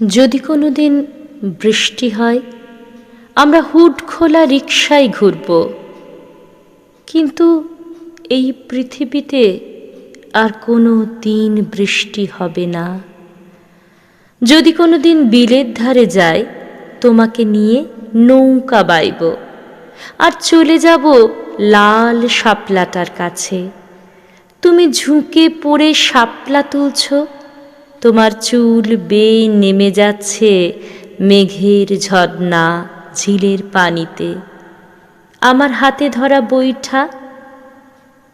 যদি কোনো দিন বৃষ্টি হয়, আমরা হুড খোলা রিক্সায় ঘুরব। কিন্তু এই পৃথিবীতে আর কোনো দিন বৃষ্টি হবে না। যদি কোনো দিন বিলের ধারে যাই, তোমাকে নিয়ে নৌকা বাইব। আর চলে যাব লাল শাপলাটার কাছে। তুমি ঝুঁকে পড়ে শাপলা তুলছ তোমার চুল বেয়ে নেমে যাচ্ছে মেঘের ঝর্ণা ঝিলের পানিতে। আমার হাতে ধরা বৈঠা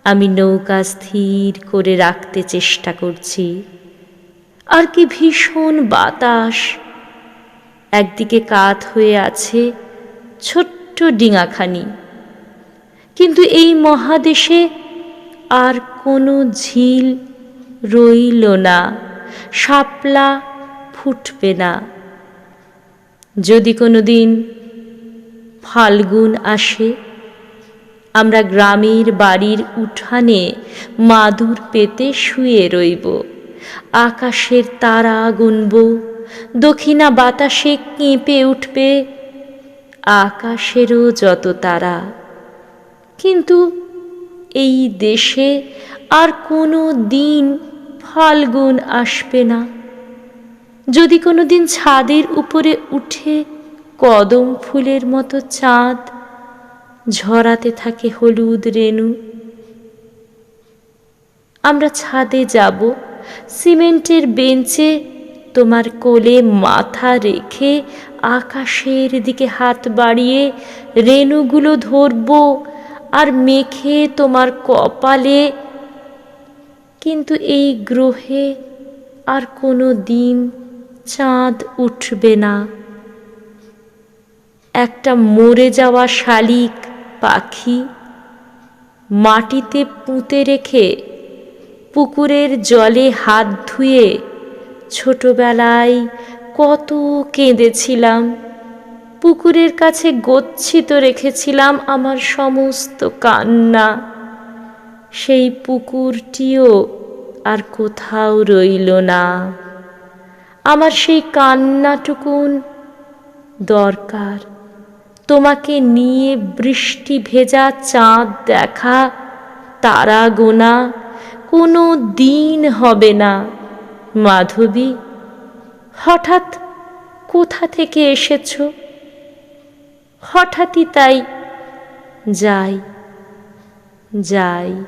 আমি নৌকা স্থির করে রাখতে চেষ্টা করছি। আর কি ভীষণ বাতাস। একদিকে কাত হয়ে আছে ছোট্ট ডিঙাখানি। কিন্তু এই মহাদেশে আর কোনো ঝিল রইল না। শাপলা ফুটবে না। যদি কোনো দিন ফাল্গুন আসে, আমরা গ্রামের বাড়ির উঠানে মাদুর পেতে শুয়ে রইব। আকাশের তারা গুনব, দক্ষিণা বাতাসে কেঁপে উঠবে, আকাশেরও যত তারা। কিন্তু এই দেশে আর কোনো দিন ফাল্গুন আসবে না। যদি কোনো দিন ছাদের উপরে উঠে কদম ফুলের মতো চাঁদ ঝরাতে থাকে হলুদ রেণু, আমরা ছাদে যাব, সিমেন্টের বেঞ্চে তোমার কোলে মাথা রেখে আকাশের দিকে হাত বাড়িয়ে রেণুগুলো ধরব আর মেখে তোমার কপালে কিন্তু এই গ্রহে আর কোনো দিন চাঁদ উঠবে না। একটা মরে যাওয়া শালিক পাখি মাটিতে পুঁতে রেখে পুকুরের জলে হাত ধুয়ে ছোটবেলায় কত কেঁদেছিলাম। পুকুরের কাছে গচ্ছিত রেখেছিলাম আমার সমস্ত কান্না। সেই পুকুরটিও আর কোথাও রইল না। আমার সেই কান্নাটুকুন দরকার। তোমাকে নিয়ে বৃষ্টি ভেজা চাঁদ দেখা তারা গোনা কোনো দিন হবে না। মাধবী, হঠাৎ কোথা থেকে এসেছ? হঠাৎই তাই যাই যাই।